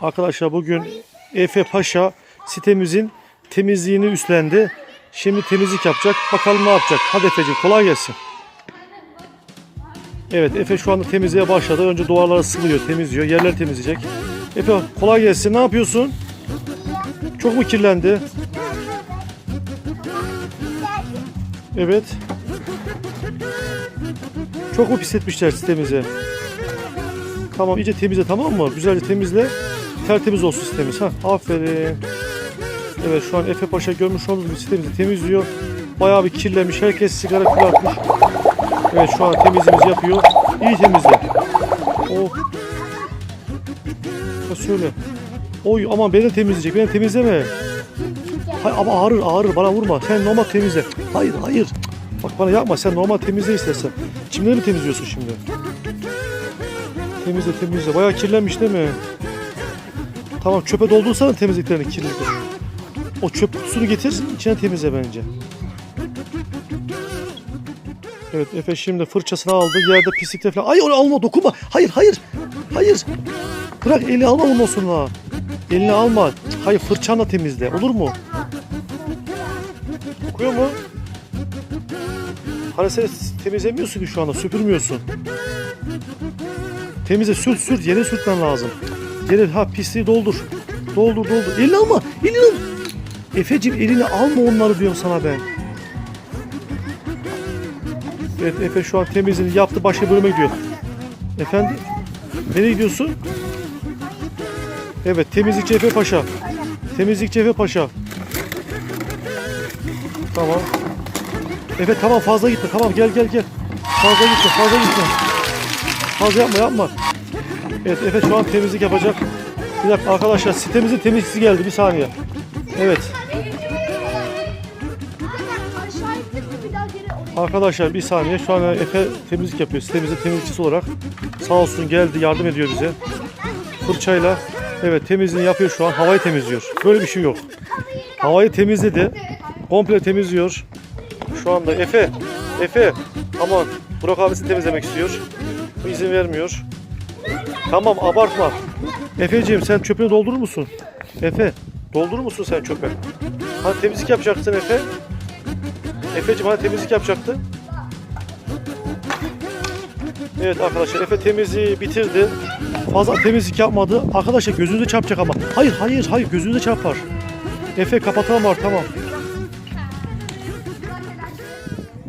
arkadaşlar bugün Efe Paşa sitemizin temizliğini üstlendi. Şimdi temizlik yapacak. Bakalım ne yapacak. Hadi Efe'ciğim kolay gelsin. Evet Efe şu anda temizliğe başladı. Önce duvarları sıvıyor, temizliyor. Yerleri temizleyecek. Efe kolay gelsin. Ne yapıyorsun? Çok mu kirlendi? Evet. Çok mu pis etmişler sitemizi? Tamam iyice temizle tamam mı? Güzelce temizle. Tertemiz olsun sitemiz. Ha, aferin. Evet şu an Efe Paşa görmüş olduğunuz gibi sitemizi temizliyor. Bayağı bir kirlenmiş. Herkes sigara kül atmış. Evet şu an temizliğimizi yapıyor. İyi temizle. Oh. Ha söyle. Oy aman beni temizleyecek. Beni temizleme. Hayır ama ağrır ağrır bana vurma. Sen normal temizle. Hayır hayır. Bak bana yapma sen normal temizle istersen. Çimleri mi temizliyorsun şimdi? Temizle temizle. Bayağı kirlenmiş değil mi? Tamam çöpe doldursana temizliklerini kirlidir. O çöp kutusunu getir içine temizle bence. Evet Efe şimdi fırçasını aldı. Yerde pislikler falan. Ay onu alma dokunma. Hayır hayır. Hayır. Bırak eli alma ondan sonra. Elini alma. Hayır fırçanla temizle. Olur mu? Kokuyor mu? Hani sen temizlemiyorsun ki şu anda. Süpürmüyorsun. Temizle sürt sürt. Yere sürtmen lazım. Yere ha pisliği doldur. Doldur doldur. Elini alma. Elini al. Efeciğim elini alma onları diyorum sana ben. Evet Efe şu an temizliğini yaptı. Başka bölüme gidiyor. Efendim? Nereye gidiyorsun? Evet temizlikçi Efe Paşa. Temizlikçi Efe Paşa. Tamam. Efe tamam fazla gitme. Tamam gel gel gel. Fazla gitme fazla gitme. Fazla yapma yapma. Evet Efe şu an temizlik yapacak. Bir dakika arkadaşlar sitemizin temizlikçisi geldi bir saniye. Evet arkadaşlar bir saniye şu an Efe temizlik yapıyor. Sitemizin temizlikçisi olarak. Sağ olsun geldi yardım ediyor bize. Fırçayla evet temizliğini yapıyor şu an. Havayı temizliyor. Böyle bir şey yok. Havayı temizledi. Komple temizliyor. Şu anda Efe Efe aman Burak abisi temizlemek istiyor. İzin vermiyor. Tamam abartma. Efeciğim sen çöpünü doldurur musun? Efe doldurur musun sen çöpe? Hani temizlik yapacaksın Efe? Efeciğim hani temizlik yapacaktın? Evet arkadaşlar Efe temizliği bitirdi. Fazla temizlik yapmadı. Arkadaşlar gözünüze çarpacak ama. Hayır hayır hayır gözünüze çarpar. Efe kapatalım var tamam.